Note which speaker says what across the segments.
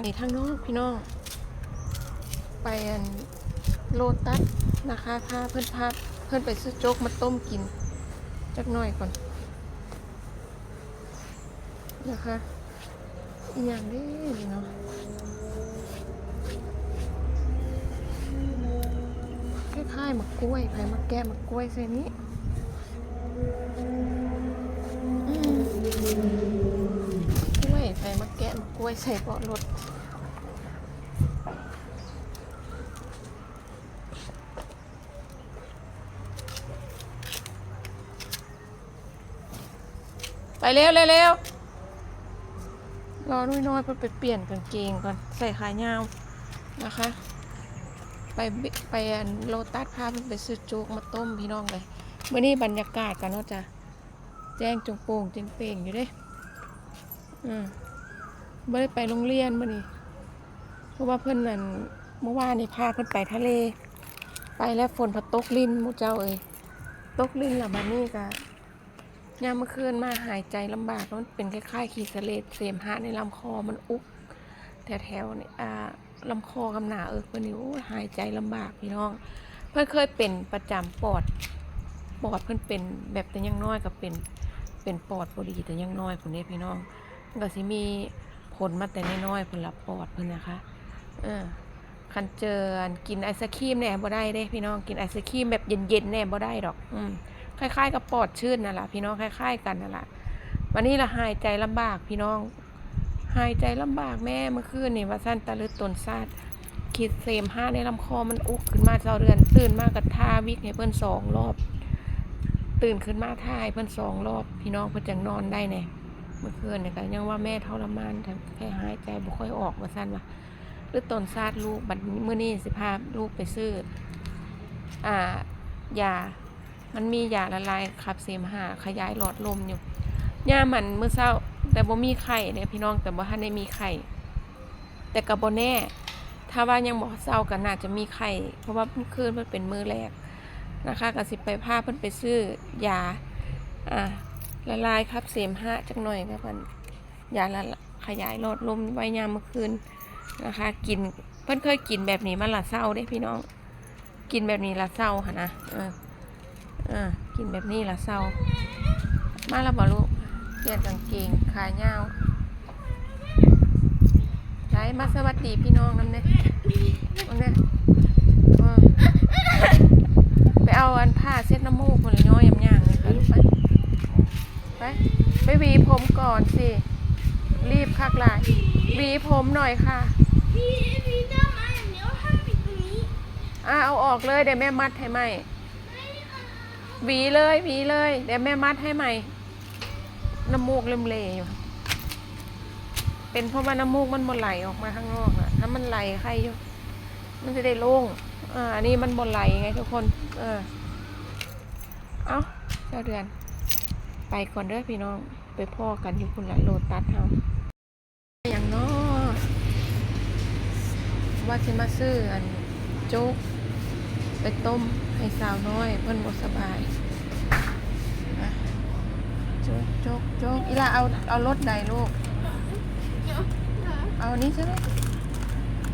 Speaker 1: ไปทางนอกพี่น้อง ไปอันโลตัสนะคะพาเพื่อนพาเพื่อนไปซื้อโจ๊กมาต้มกินจักหน่อยก่อนนะคะอีอย่างนี้เนาะคล้ายๆมะกล้วยไผ่มะแก้มะกล้วยใส่นี้อืมกล้วยไผ่มะแกะมะกล้วยใส่เบาะรถ ไปเร็วเร็วเร็วรอนุ้ยน้อยเพื่อไปเปลี่ยนกางเกงก่อนใส่ขายาวนะคะ ไปไปอันโลตัสพาเพิ่นไปซื้อโจ๊กมาต้มพี่น้องเลยเมื่อนี้บรรยากาศกันเนาะจ้ะแจ้งจงโป่งเจงเป่งอยู่เด้อืมไม่ได้ไปโรงเรียนมื่อนี้เพราะว่าเพื่อนนั่นเมื่อวานนี่พาเพื่อนไปทะเล ไปแล้วฝนพอตกลิ้นมูเจ้าเอ้ยตกลิ้นละบัดนี้ก็ ยามเมื่อคืนมาหายใจลำบากมันเป็นคล้ายๆขีดเสลดเสมหะในลำคอมันอุกแถวๆนี่อ่าลำคอกำหนาเอิกวันนี้โอ้หายใจลำบากพี่น้อง เพื่อนเคยเป็นประจำปอดปอดเพื่อนเป็นแบบแต่ยังน้อยกับเป็นเป็นปอดพอดีแต่ยังน้อยคนนี้พี่น้องก็สิมีผลมาแต่น้อยๆเพิ่นละปอดเพิ่อนนะคะเออคันเจอกินไอศครีมแน่บ่ได้เด้พี่น้องกินไอศครีมแบบเย็นๆแน่บ่ได้ดอก อืม คล้ายๆ กับปอดชื่นนั่นแหละพี่น้องคล้าย ๆ กันนั่นแหละวันนี้ละหายใจลำบากพี่น้อง หายใจลำบากแม่เมื่อคืนนี่ว่าสั้นตะลึดตนซาดขีดเสมห้าในลำคอมันอุกขึ้นมาเจ้าเดือน ตื่นมากกับท่าวิกให้เพื่อนสองรอบ ตื่นขึ้นมาท่าให้เพื่อนสองรอบ พี่น้องเพื่อนจังนอนได้เนี่ยเมื่อคืนเนี่ยก็ยังว่าแม่ทรมานแค่หายใจบ่ค่อยออกว่าสั้นว่าหรือตนซาดลูกบัดนี้มื้อนี้สิพาลูกไปซื้ออ่ายา มันมียาละลายขับเสมหะขยายหลอดลมอยู่ย่ามันเมื่อเช้า แต่บ่มีไข่เนี่ยพี่น้องแต่บ่ทันได้มีไข่ แต่ก็บ่แน่ ถ้าว่ายังบ่เช้าก็น่าจะมีไข่เพราะว่าเมื่อคืนมันเป็นมือแรกนะคะก็สิไปพาเพิ่นไปซื้อยาอ่าละลายขับเสมหะจักหน่อยแล้วกันยาละขยายหลอดลมไว้ยามเมื่อคืนนะคะ กินเพิ่นเคยกินแบบนี้มาละเช้าเด้พี่น้อง กินแบบนี้ละเช้าค่ะนะเออ อ่ากินแบบนี้ละเศร้า มาแล้วบอลูกเปลี่ยนกางเกงขายาวไหนมาสวัสดีพี่น้องนั่นเนี่ยนั่นเนี่ยไปเอาอันผ้าเช็ดน้ำมูกคนละย้อยยำย่างเลยค่ะลูกไปไปไปหวีผมก่อนสิ รีบคักลายวีผมหน่อยค่ะ
Speaker 2: เดียวห้ามปิดตรงนี้
Speaker 1: อ่าเอาออกเลยเดี๋ยวแม่มัดให้ใหม หวีเลยหวีเลย เดี๋ยวแม่มัดให้ใหม่ น้ำมูกเริ่มเลอยู่ เป็นเพราะว่าน้ำมูกมันบนไหลออกมาข้างนอกอะถ้ามันไหลใครอยู่ มันจะได้โล่ง อ่าอันนี้มันบนไหลไงทุกคน เออ เอาเจ้าเดือน ไปก่อนเด้อพี่น้อง ไปพ่อกันอยู่คุณละโลตัสเฮาอย่างน้อว่าจะมาซื้ออันโจ๊ก ต้มให้สาวน้อยเพิ่นบ่สบายนะโจ๊กโจ๊กโจ๊กอีลาเอาเอารถใดลูก เอาอันนี้ใช่ไหม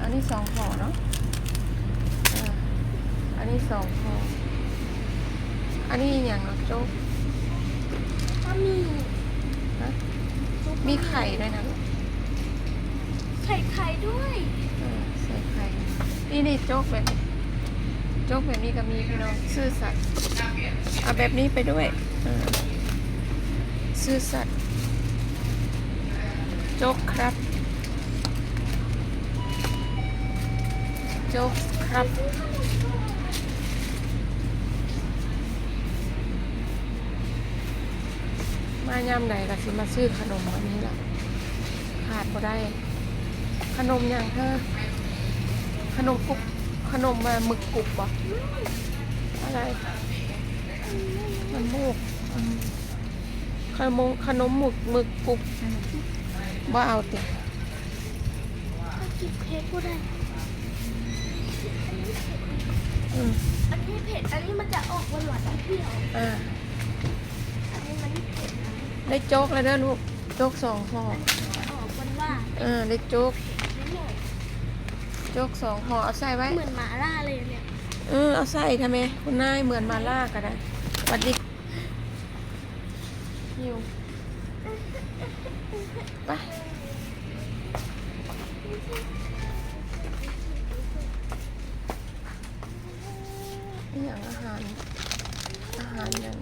Speaker 1: อันนี้สองห่อเนาะอ่าอันนี้สองห่ออันนี้อย่างเนาะโจ๊ก
Speaker 2: ถ้ามี
Speaker 1: ฮะมีไข่ด้วยนะลูก
Speaker 2: ไข่ไข่ด้วย
Speaker 1: เออใส่ไข่ นี่นี่โจ๊กแบบนี้ โจ๊กแบบนี้ก็มีพี่น้องซื่อสัตย์เอาแบบนี้ไปด้วยซื่อสัตย์โจ๊กครับ โจ๊กครับมายามใดก็สิมาซื้อขนมอันนี้ล่ะขาดบ่ได้ ขนมอย่างเธอขนมกุก ขนมมาหมึกกรุบบ่อะไร มันมูกอืมขนมขนมหมึกหมึกกรุบบ่เอาติ
Speaker 2: ถ้ากินเค้กก็ได้
Speaker 1: อืม
Speaker 2: อันนี้เผ็ด อันนี้มันจะออกหวานหวานๆเปรี้ยว
Speaker 1: อ่า
Speaker 2: อันนี้มันไม่เผ็ดนะ
Speaker 1: ได้โจ๊กแล้วเด้อลูก โจ๊กสองห่อ
Speaker 2: จะออกหวานหวาน
Speaker 1: อ่าได้โจ๊ก
Speaker 2: ๆนี่
Speaker 1: โจ๊กสองห่อเอาใส่ไว้
Speaker 2: เหมือนหมาล่าเลยเนี่ย
Speaker 1: เออเอาใส่ทำไมคุณนายเหมือนมาล่าก็ได้สวัสดีหิวไปอหย่างอาหาร อาหารอย่าง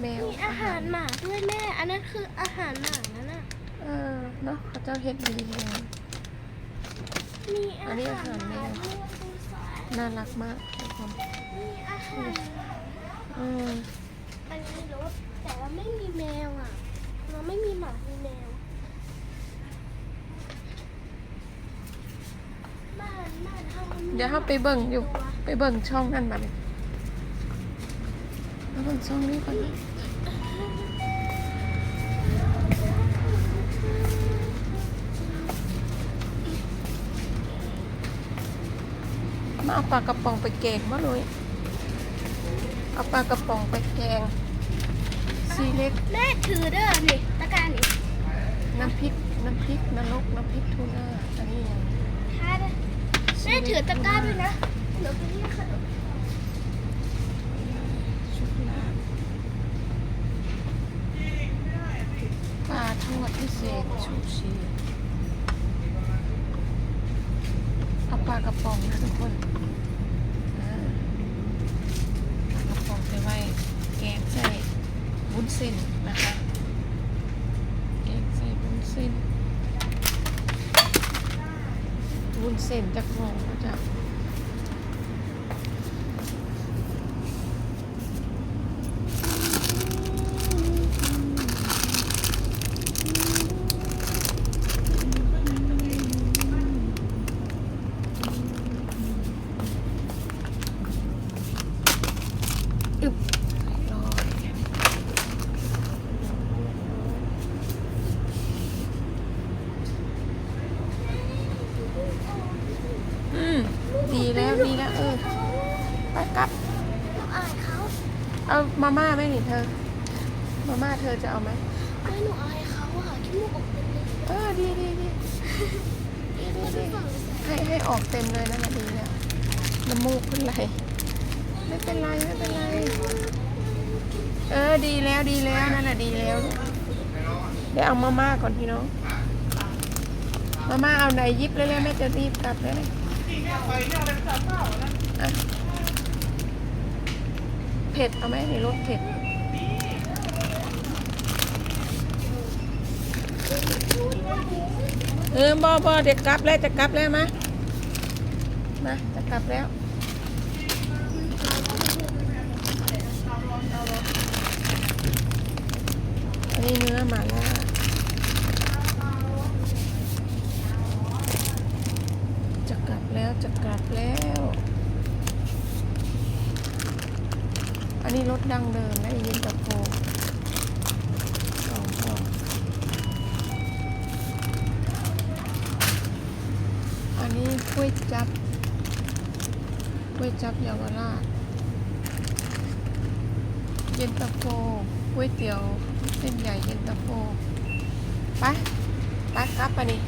Speaker 1: แมว
Speaker 2: มีอาหารหมาด้วยแม่ อันนั้นคืออาหารหมานั่นน่ะ
Speaker 1: เออเนาะเขาเจ้าเฮ็ดดีเลย
Speaker 2: มีอา
Speaker 1: อันนี้อา
Speaker 2: หา
Speaker 1: หารร
Speaker 2: ห
Speaker 1: แม
Speaker 2: มาวด้วยดูสาย
Speaker 1: น่ารักมากทุกคน
Speaker 2: มีอาหาร
Speaker 1: อืม
Speaker 2: มันมีรถแต่ว่าไม่มีแมวอะ เราไม่มีหมามีแมวบ้านบ้านเขามันมี
Speaker 1: เดี๋ยวเขาไปเบิ่งอยู่
Speaker 2: ตัว
Speaker 1: ไปเบิ่งช่องนั่นมาเลยมาเบิ่งช่องนี้ก่อนนะ มาเอาปลากระป๋องไปแกงมาเลยเอาปลากระป๋องไปแกงซีเล็ก
Speaker 2: แม่ถือเด้อนี่ตะกร้ารนี่
Speaker 1: น้ำพริกน้ำพริกนรกน้ำพริกทูน่าอันนี้อย่าง
Speaker 2: ท้าเด้อแม่ถือตะกร้าด้วยนะเดี๋ยวไปเรียกขนม
Speaker 1: ชุดลาบปลาทอดพิเศษชูชีเอาปลากระป๋องนะทุกคนอ่าปลากระป๋องไปไว้แกงใส่วุ้นเส้นนะคะแกงใส่บุ้นเส้นบุ้นเส้นจะพองก็จะก อึบรออืม ดีแล้วดีแล้ว เออ ไปกลับ
Speaker 2: หนูอายเขา
Speaker 1: เอามาม่าไหมนี่เธอ มาม่าเธอจะเอาไหม
Speaker 2: ไม่หนูอายเขาอะขี้มูกออกเป็นเลย
Speaker 1: เออดีดีดีดีดี
Speaker 2: มาดู
Speaker 1: ดี
Speaker 2: ฝั่งนี้สิ
Speaker 1: ให้ให้ออกเต็มเลยนะดีแล้วน้ำมูกขึ้นไหลไม่เป็นไรไม่เป็นไรเออดีแล้วดีแล้วนั่นแหละดีแล้วเดี๋ยวเอามาม่าก่อนพี่น้องมาม่าเอาไหนยิบเลยแล้วแม่จะรีบกลับแล้วอะเผ็ดเอาไหมในรสเผ็ด เออบอบอเด็กกลับแล้วจะกลับแล้วมะมาจะกลับแล้วอันนี้เนื้อหมาล่าจะกลับแล้วจะกลับแล้ว อันนี้รสดังเดิมนะย็นตาโฟสองฟองอันนี้ กล้วยจับกล้วยจับเยาวราช เย็นตาโฟก๋วยเตี๋ยวเส้นใหญ่เย็นตาโฟไปไปครับไปนี่